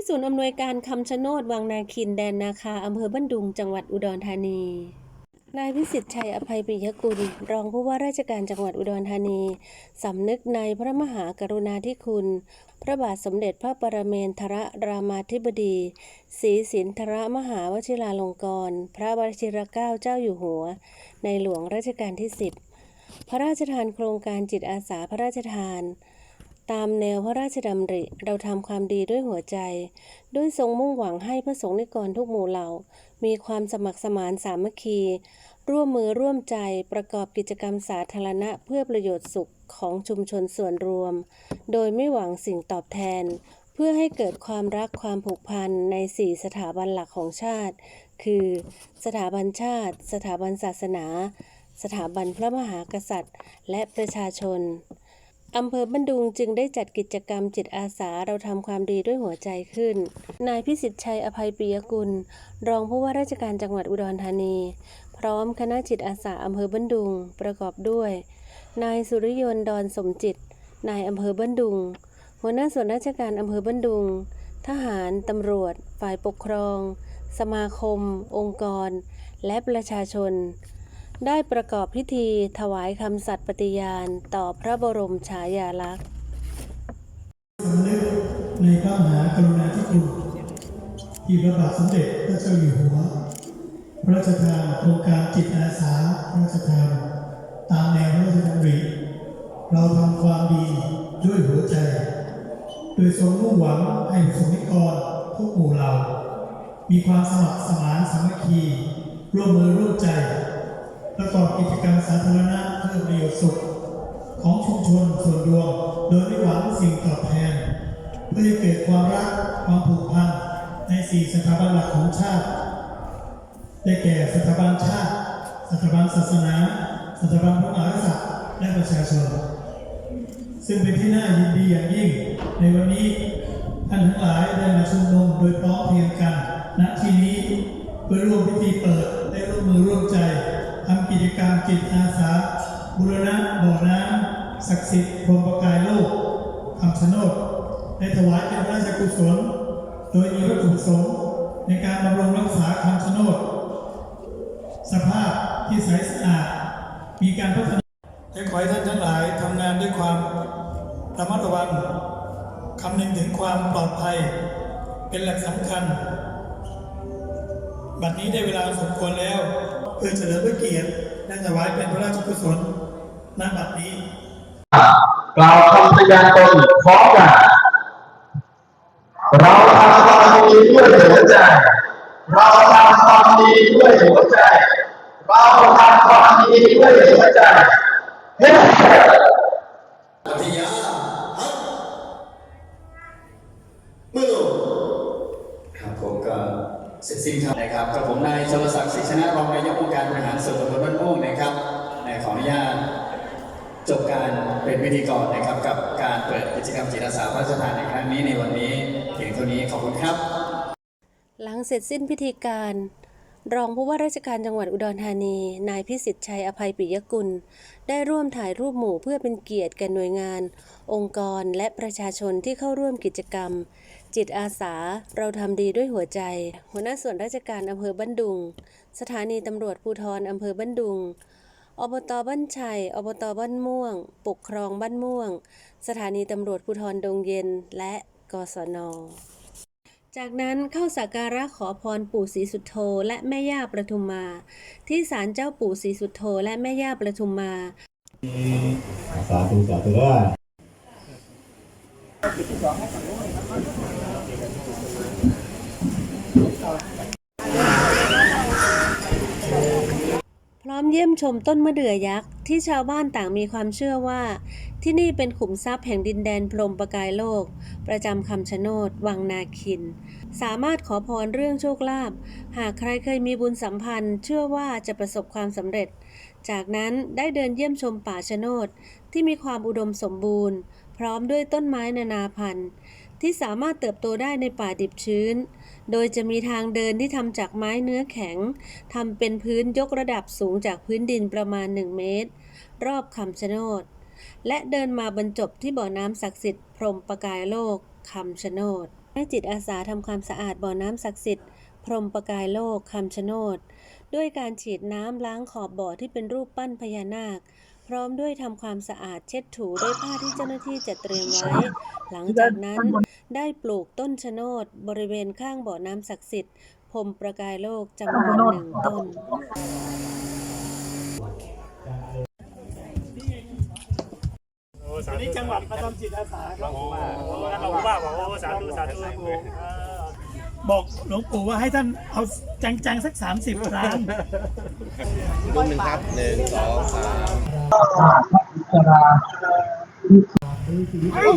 ที่ส่วนอำนวยการคำชะโนดวังนาคินแดนนาคาอำเภอบ้านดุงจังหวัดอุดรธานีนายวิสิทธิ์ชัยอภัยปิยกุล รองผู้ว่าราชการจังหวัดอุดรธานี สำนึกในพระมหากรุณาธิคุณ พระบาทสมเด็จพระปรเมนทรรามาธิบดีศรีสินทรมหาวชิราลงกรณพระวชิรเกล้าเจ้าอยู่หัว ในหลวงรัชกาลที่ 10 พระราชทานโครงการจิตอาสาพระราชทาน ตามแนวพระราชดำริ เราทำความดีด้วยหัวใจ ด้วยทรงมุ่งหวังให้พระสงฆ์นิกรทุกหมู่เหล่า มีความสมัครสมานสามัคคี ร่วมมือร่วมใจประกอบกิจกรรมสาธารณะเพื่อประโยชน์สุขของชุมชนส่วนรวม โดยไม่หวังสิ่งตอบแทน เพื่อให้เกิดความรักความผูกพันในสี่สถาบันหลักของชาติ คือ สถาบันชาติ สถาบันศาสนา สถาบันพระมหากษัตริย์ และประชาชน อำเภอบันดุงจึงได้จัดกิจกรรมจิตอาสาเราทำความดีด้วยหัวใจขึ้น นายพิสิทธิ์ชัยอภัยปิยกุล รองผู้ว่าราชการจังหวัดอุดรธานี พร้อมคณะจิตอาสาอำเภอบันดุงประกอบด้วย นายสุริยนต์ดอนสมจิต นายอำเภอบันดุง หัวหน้าส่วนราชการอำเภอบันดุง ทหารตำรวจ ฝ่ายปกครอง สมาคม องค์กร และประชาชน ได้ประกอบพิธีถวายคำสัตย์ปฏิญาณต่อพระบรมฉายาลักษณ์สำนึกในพระมหากรุณาธิคุณที่พระบาทสมเด็จพระเจ้าอยู่หัว พระราชทานโครงการจิตอาสาพระราชทานตามแนวพระราชดำริเราทำความดีด้วยหัวใจ โดยทรงมุ่งหวังให้สงฆ์นิกรทุกหมู่เหล่ามีความสมัครสมานสามัคคี ร่วมมือร่วมใจ ประกอบกิจกรรมสาธารณะเพื่อประโยชน์สุข ของชุมชนส่วนรวม โดยไม่หวังสิ่งตอบแทน เพื่อเกิดความรักความผูกพันในสี่สถาบันหลักของชาติ ได้แก่สถาบันชาติ สถาบันศาสนา สถาบันพระมหากษัตริย์และประชาชน ซึ่งเป็นที่น่ายินดีอย่างยิ่ง ในวันนี้ท่านทั้งหลายได้มาชุมนุมโดยพร้อมเพรียงกันณที่นี้เพื่อร่วมพิธีเปิดและร่วมมือร่วมใจ กิจกรรมจิตอาสาบูรณะบ่อน้ำศักดิ์สิทธิ์พรมประกายโลกคำชะโนดได้ถวายเป็นพระราชกุศล โดยมีวัตถุประสงค์ในการบำรุงรักษาคำชะโนดสภาพที่ใสสะอาดมีการพัฒนาและขอให้ท่านทั้งหลายทำงานด้วยความระมัดระวังคำนึงถึงความปลอดภัย เป็นหลักสำคัญ บัดนี้ได้เวลาสมควรแล้ว เพื่อเฉลิมพระเกียรติและถวายเป็นพระราชกุศลณบัดนี้กล่าวคำพยานตนพร้อมกันเราทำความดีด้วยหัวใจ เราทำความดีด้วยหัวใจ เราทำความดีด้วยหัวใจเฮ้ ปฏิญาฮับมือลงครับผมก็เสร็จสิ้นครับนะครับกับผมนายชลศักดิ์ศรีชนะรองนายกองค์การบริหารส่วนตำบลบ้านม่วงนะครับในขออนุญาตจบการเป็นพิธีกรนะครับ กับการเปิดกิจกรรมจิตอาสาพระราชทานในครั้งนี้ในวันนี้เพียงเท่านี้ขอบคุณครับ หลังเสร็จสิ้นพิธีการ รองผู้ว่าราชการจังหวัดอุดรธานี นายพิสิทธิ์ชัยอภัยปิยกุล ได้ร่วมถ่ายรูปหมู่เพื่อเป็นเกียรติแก่หน่วยงาน องค์กรและประชาชนที่เข้าร่วมกิจกรรม จิตอาสาเราทำดีด้วยหัวใจ หัวหน้าส่วนราชการอำเภอบ้านดุง สถานีตำรวจภูธรอำเภอบ้านดุงอบตบ้านชัย อบตบ้านม่วง ปกครองบ้านม่วง สถานีตำรวจภูธรดงเย็น และกศน จากนั้นเข้าสักการะขอพรปู่ศรีสุโธและแม่ย่าประทุมมา ที่ศาลเจ้าปู่ศรีสุโธและแม่ย่าประทุมมา สาธุสาธุเด้อ เยี่ยมชมต้นมะเดื่อยักษ์ที่ชาวบ้านต่างมีความเชื่อว่า ที่นี่เป็นขุมทรัพย์แห่งดินแดนพรหมประกายโลก ประจำคำชะโนด วังนาคิน สามารถขอพรเรื่องโชคลาภหากใครเคยมีบุญสัมพันธ์ เชื่อว่าจะประสบความสำเร็จ จากนั้นได้เดินเยี่ยมชมป่าชะโนดที่มีความอุดมสมบูรณ์ พร้อมด้วยต้นไม้นานาพันธุ์ ที่สามารถเติบโตได้ในป่าดิบชื้น โดยจะมีทางเดินที่ทำจากไม้เนื้อแข็งทำเป็นพื้นยกระดับสูงจากพื้นดินประมาณ 1 เมตร รอบคำชะโนด และเดินมาบรรจบที่บ่อน้ำศักดิ์สิทธิ์พรมประกายโลกคำชะโนดในให้จิตอาสาทำความสะอาดบ่อน้ำศักดิ์สิทธิ์พรมประกายโลกคำชะโนด ด้วยการฉีดน้ำล้างขอบบ่อที่เป็นรูปปั้นพญานาคพร้อมด้วยทำความสะอาดเช็ดถูด้วยผ้าที่เจ้าหน้าที่จัดเตรียมไว้ หลังจากนั้น ได้ปลูกต้นชะโนดบริเวณข้างบ่อน้ำศักดิ์สิทธิ์พรหมประกายโลกจำนวนหนึ่งต้น วันนี้จังหวัดมาทำจิตอาสาครับท่านรองผู้ว่าบอกว่าสาธุสาธุบอกหลวงปู่ว่าให้ท่านเอาจังๆสัก 30ล้านรูปหนึ่งครับหนึ่งสองสาม เอา